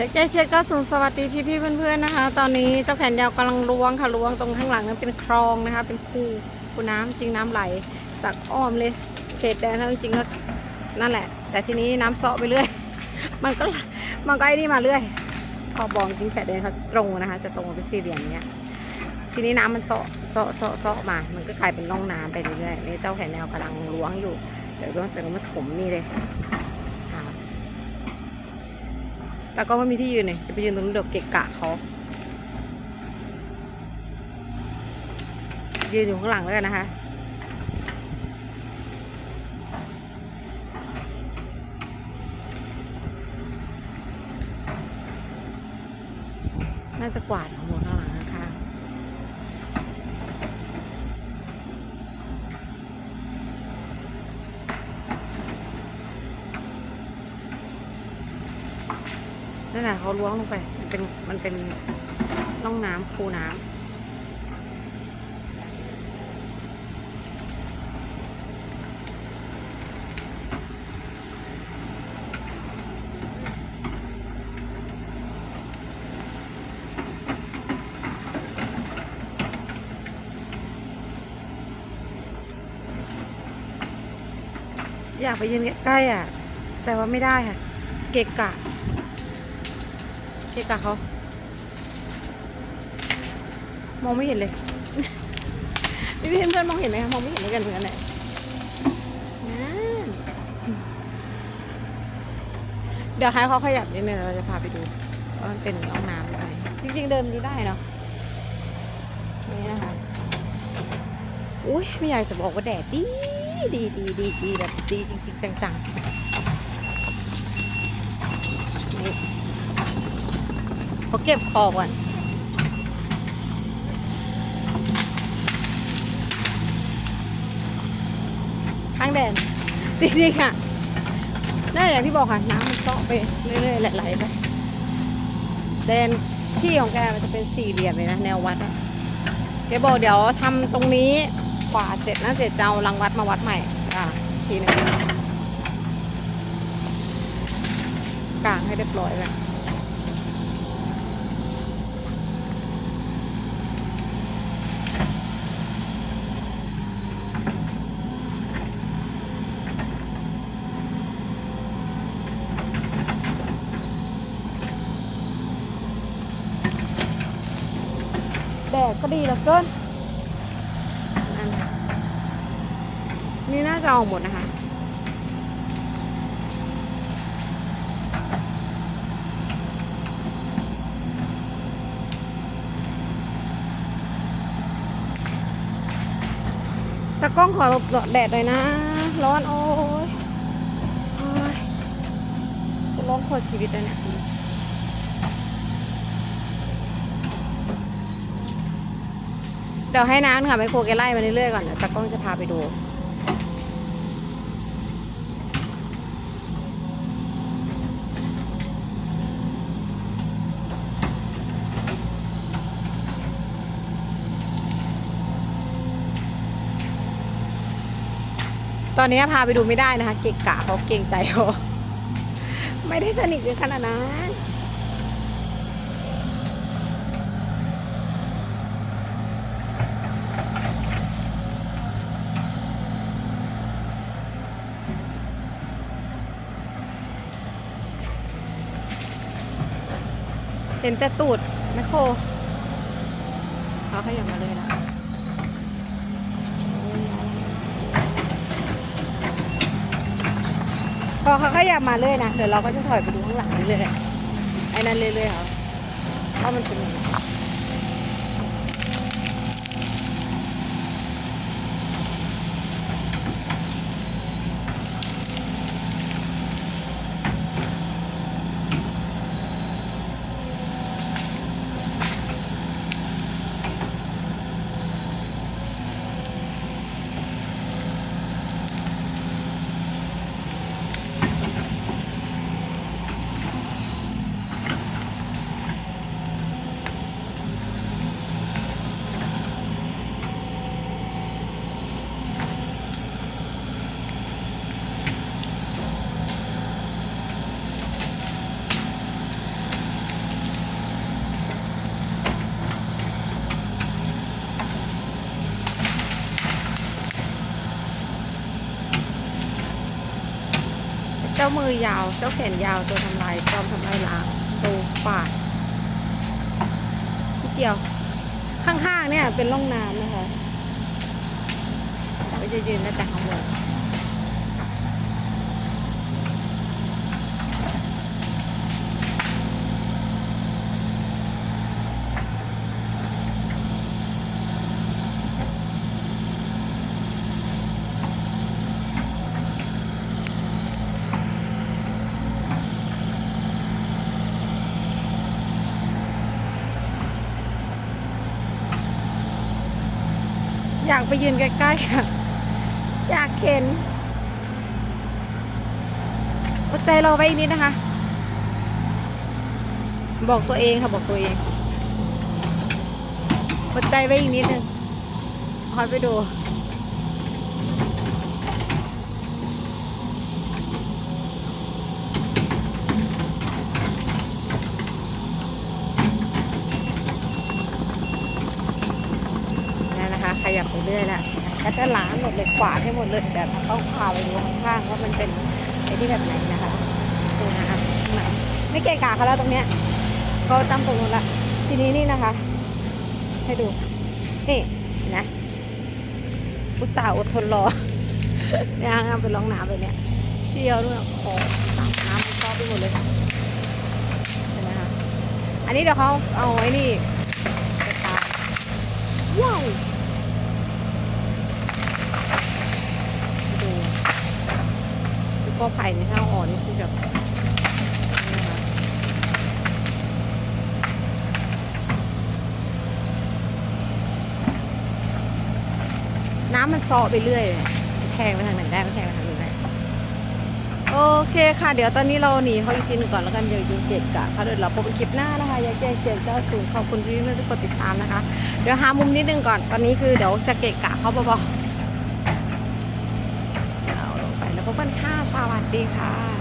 อยากแก้เช็ดก็สูงสวัสดีพี่พี่ๆเพื่อนๆนะคะ ตอนนี้เจ้าแผ่นยาวกำลังล้วงค่ะล้วงตรงข้างหลังนั้นเป็นคลองนะคะ เป็นคูคูน้ำจริงน้ำไหล จากอ้อมเลยเขตแดนแล้วจริงๆก็นั่นแหละ แต่ทีนี้น้ำเซาะไปเรื่อย มันก็มันก็ไอ้นี่มาเรื่อยขอบองจริงแขตแดนเขาตรงนะคะ จะตรงเป็นสี่เหลี่ยมอย่างเงี้ยทีนี้น้ำมันเซาะเซาะเซาะเซาะมา มันก็กลายเป็นร่องน้ำไปเรื่อยๆนี่เจ้าแขนแนวกำลังล้วงอยู่เดี๋ยวล้วงจากนั้นมาถมนี่เลย แล้วก็ไม่มีที่ยืนเลยจะไปยืนตรงนี้เดี๋ยวเกะกะเขายืนอยู่ข้างหลังแล้วกันนะคะน่าจะกวาดของหมดข้างหลังนะคะ นั่นแหละเขาล้วงลงไป มันเป็นมันเป็นร่องน้ำคูน้ำอยากไปยืนใกล้ๆอะ แต่ว่าไม่ได้ค่ะ เกะกะ เกะกะเขามองไม่เห็นเลยพี่เพื่อนเพื่อนๆมองเห็นไหมคะมองไม่เห็นด้วยกันเหมือนกันเลยนั่นเดี๋ยวให้เขาขยับนิดนึงเราจะพาไปดูว่ามันเป็นร่องน้ำอะไรจริงๆเดินดูได้เนาะนี่นะคะอุ้ยไม่อยากจะบอกว่าแดดดีดีดีดีดีแบบดีจริง ๆ จังๆนี่ เขาเก็บคอก่อนข้างแดนจริงๆค่ะน่าอย่างที่บอกค่ะ น้ำมันเซาะไปเรื่อยๆไหลๆไปแดนที่ของแกมันจะเป็นสี่เหลี่ยมเลยนะ แนววัดอะแกบอกเดี๋ยวทำตรงนี้กว่าเสร็จนะเสร็จจะเอารังวัดมาวัดใหม่อะทีนึงกลางให้เรียบร้อยเลย ดก็ดีเหลือเกินนั่นนี่น่าจะเอาหมดนะคะตากล้องขอหลบแดดหน่อยนะ ร้อนโอ้ยโอ้ยร้องขอชีวิตเลยเนี่ย เดี๋ยวให้น้ำค่ะไมโครแกไล่มาเรื่อยๆก่อนเดี๋ยวตากล้องจะพาไปดูตอนนี้พาไปดูไม่ได้นะคะ เกะกะเขาเกรงใจเขาไม่ได้สนิทกันขนาดนั้น เห็นแต่ตูดแมคโครเขาขยับมาเลยนะพอเขาขยับมาเรื่อยนะเดี๋ยวเราก็จะถอยไปดูข้างหลังเรื่อยๆไอ้นั่นเรื่อยๆเขาว่ามันเป็นยังไง จ้ามือยาว เจ้าแขนยาวตัวทำลายจอมทำลายล้างตัวปาดที่เดียว ข้างๆเนี่ยเป็นร่องน้ำนะคะไปจะยืนแล้วแต่ข้างบน อยากไปยืนใกล้ๆค่ะ อยากเห็นอดใจรอไว้อีกนิดนะคะ บอกตัวเองค่ะบอกตัวเองอดใจไว้อีกนิดนึงคอยไปดู นั่นนะคะ ขยับไปเรื่อยแล้วก็จะล้างหมดเลยกวาให้หมดเลยแต่ต้องพาไปดูข้างๆว่ามันเป็นไอ้ที่แบบไหนนะคะดูนะคะไม่เกะกะเขาแล้วตรงเนี้ยเขาตั้งตรงนู้นละทีนี้นี่นะคะ ให้ดูนี่นะอุตส่าห์อดทนรอเนี่ยงามไปลองน้ำไปเนี่ยเที่ยวด้วยของตามน้ำมันซอบไปหมดเลยเห็นไหมคะอันนี้เดี๋ยวเขาเอาไอ้นี่ไปตามว้าวดู ก็ไผ่ในข้าวอ่อนนี่คือแบบนี่นะคะน้ำมันซอไปเรื่อยแทงไปทางไหนได้ไม่แทงไปทางอื่นได้โอเคค่ะ เดี๋ยวตอนนี้เราหนีเขาอีกทีหนึ่งก่อนแล้วกันเดี๋ยวยูเกตกะค่ะเดี๋ยวเราพบกันคลิปหน้านะคะยาแก้เจ็ดเก้าศูนย์ขอบคุณที่เพื่อนทุกคนติดตามนะคะ เดี๋ยวหามุมนิดนึงก่อนตอนนี้คือเดี๋ยวจะเกะกะเขาเบาๆเอาลงไปแล้วพบกัน ค่ะ สวัสดีค่ะ